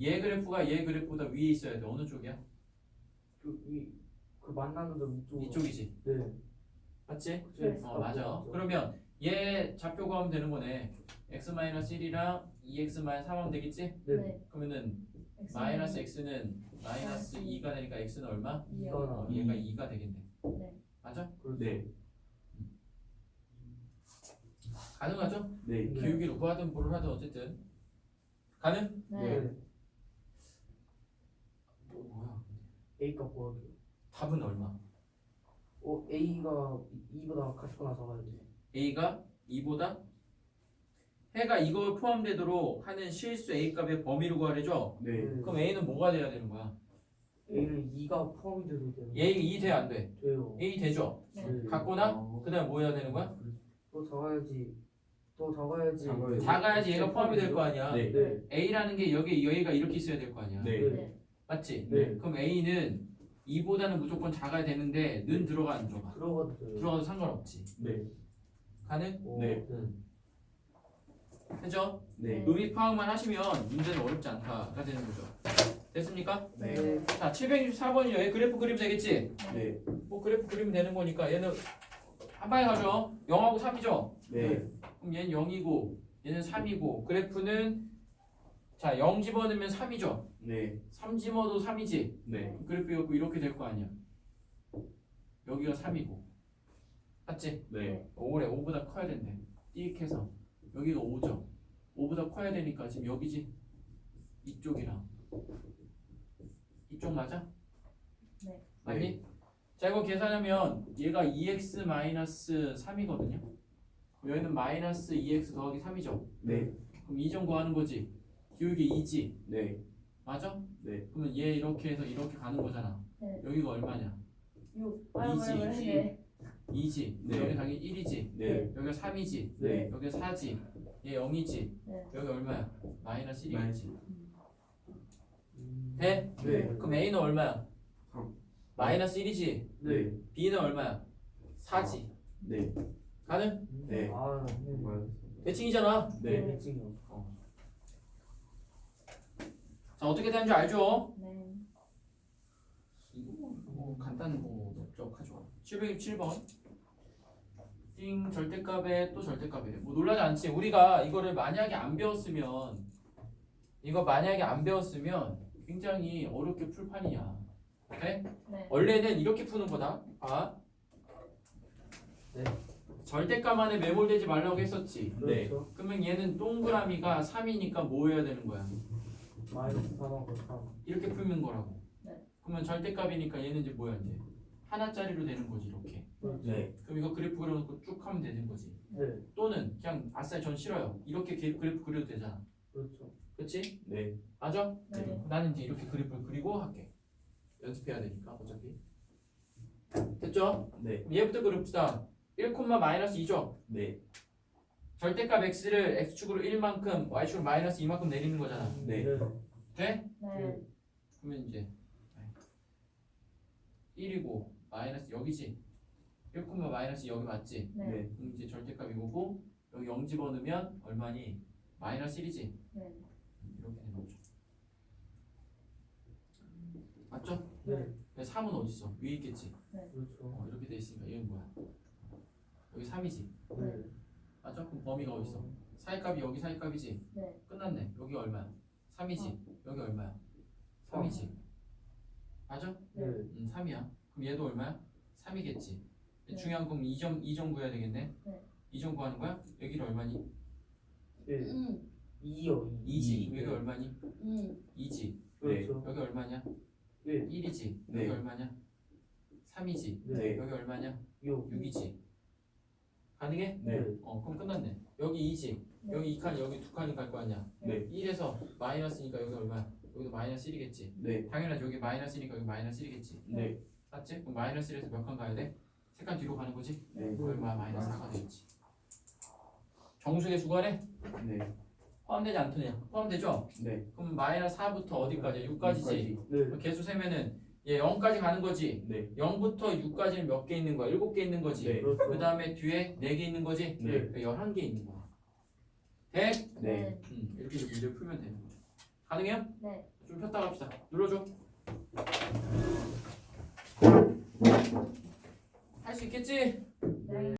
얘 그래프가 얘 그래프보다 위에 있어야 돼. 어느 쪽이야? 그이그 만나는 점 이쪽. 이쪽이지. 네. 맞지? 네. 어 맞아. 그러면 얘 좌표 구하면 되는 거네. x-1이랑 2x-3 하면 되겠지? 네. 네. 그러면은 X 마이너스 x는 마이너스 2가 되니까 x는 얼마? 이요. 어, 얘가 2가 되겠네. 네. 맞아? 그렇죠. 네. 가능하죠? 네. 네. 기울기를 구하든 뭐를 하든 어쨌든 가능? 네. 네. 뭐, 뭐야? A 값 구하기. 답은 얼마? 어 A가 2보다 같거나 적어야 돼. a가 2보다 해가 이거 포함되도록 하는 실수 a 값의 범위를 구하래죠? 네. 그럼 a는 뭐가 돼야 되는 거야? A는 2가 포함이 돼도 돼요. a 2돼안 돼? 돼요. a 되죠? 네. 같거나 어, 그 다음에 뭐 해야 되는 거야? 또 적어야지. 또. 적어야지. 작아야지 얘가 포함이 될 거 아니야 네. 네. a라는 게 여기 여기가 이렇게 있어야 될 거 아니야 네. 네. 맞지? 네. 그럼 a는 2보다는 무조건 작아야 되는데 는 들어가 안 들어가? 들어가도 돼요. 들어가도 상관없지 네. 가능? 어, 네. 그죠? 네. 의미 파악만 하시면 문제는 어렵지 않다가 되는 거죠 됐습니까? 네. 자 764번이요 얘 그래프 그리면 되겠지? 네. 뭐 그래프 그리면 되는 거니까 얘는 한 방에 가죠 0하고 3이죠? 네. 그럼 얘는 0이고 얘는 3이고 그래프는 자 0 집어넣으면 3이죠? 네. 3 집어도 3이지? 네. 그래프였고 이렇게 될 거 아니야 여기가 3이고 맞지? 네. 5래 5보다 커야 된대 띡 해서 여기가 5죠 5보다 커야 되니까 지금 여기지 이쪽이랑 이쪽 맞아? 네. 맞니? 자 이거 계산하면 얘가 2x-3이거든요 여기는 마이너스 2x 더하기 3이죠 네. 그럼 2점 구하는 거지 기울기 2지 네. 맞아? 네. 그러면 얘 이렇게 해서 이렇게 가는 거잖아 네. 여기가 얼마냐 요. 아, 이지, 뭐라 이지. 그래? 2지 네. 여기 당연히 1이지 네. 여기가 3이지 네. 여기 4지 얘 0이지 네. 여기 얼마야? 마이너스 1이겠지 음. 돼? 네. 그럼 A는 얼마야? 삼. 마이너스 1이지 네. B는 얼마야? 4지 네. 가능? 네. 아, 네. 대칭이잖아 네. 매칭이요. 자 어떻게 되는 줄 알죠? 네. 이거 뭐 간단한 거 넓적하죠 767번 띵 절대값에 또 절대값이래 뭐 놀라지 않지 우리가 이거를 만약에 안 배웠으면 이거 만약에 안 배웠으면 굉장히 어렵게 풀 판이야 네? 네. 원래는 이렇게 푸는 거다 아 네. 절대값 안에 매몰되지 말라고 했었지 네. 그렇죠. 그러면 얘는 동그라미가 3이니까 뭐 해야 되는 거야 마이너스 4하고 3. 이렇게 풀면 거라고 네. 그러면 절대값이니까 얘는 이제 뭐야 이제 하나짜리로 되는 거지 이렇게 네. 그럼 이거 그래프 그려놓고 쭉 하면 되는 거지 네. 또는 그냥 아싸 전 싫어요 이렇게 게- 그래프 그려도 되잖아 그렇죠. 그렇지? 네. 맞아? 네. 나는 이제 이렇게 그래프를 그리고 할게 연습해야 되니까 어차피 됐죠? 네. 그럼 얘부터 그립시다 1, 마이너스 2죠? 네. 절대값 x를 x축으로 1만큼 y축으로 마이너스 2만큼 내리는 거잖아 네. 돼? 네. 그러면 이제 1이고 마이너스 여기지 1, 마이너스 여기 맞지? 네. 네. 그럼 이제 절대값 이 거고 여기 0 집어넣으면 얼마니? 마이너스 1이지? 네. 이렇게 되는 거죠 맞죠? 네. 근데 3은 어디 있어? 위에 있겠지? 그렇죠. 어, 이렇게 돼 있으니까 얘는 뭐야? 여기 3이지? 범위가 어디 있어? 사이값이 여기 사이값이지? 네. 끝났네 여기 얼마야? 3이지? 여기 얼마야? 3이지? 맞아? 네. 음 3이야 그럼 얘도 얼마야? 3이겠지 네. 중요한 건 2점 2점 구해야 되겠네 네. 2점 구하는 거야? 여기를 얼마니? 네. 음. 2요. 2지 이. 여기 얼마니? 음. 2지 그렇죠. 여기 얼마냐? 네. 1이지 네. 여기 얼마냐? 3이지 네. 여기 얼마냐? 6. 6이지 가능해? 네. 어 그럼 끝났네 여기 2지 네. 여기 2칸 여기 두 칸이 갈 거 아니야 네. 1에서 마이너스니까 여기 얼마야? 여기도 마이너스 1이겠지 네. 당연하지 여기 마이너스니까 여기 마이너스 1이겠지 네. 맞지? 그럼 마이너스 1에서 몇 칸 가야 돼? 세칸 뒤로 가는 거지? 네. 얼마 마이너스 4가 되겠지 정수의 수관에 네. 포함되지 않더냐? 포함되죠? 네. 그럼 마이너스 4부터 어디까지? 6까지지 네. 개수 세면은 얘 0까지 가는 거지 네. 0부터 6까지는 몇 개 있는 거야? 7개 있는 거지 네. 그렇죠. 그 다음에 뒤에 4개 있는 거지? 네. 그러니까 11개 있는 거야 돼? 네. 음, 이렇게 이제 문제를 풀면 되는 거죠 가능해요? 네. 좀 폈다 갑시다. 눌러줘. 할 수 있겠지? 네.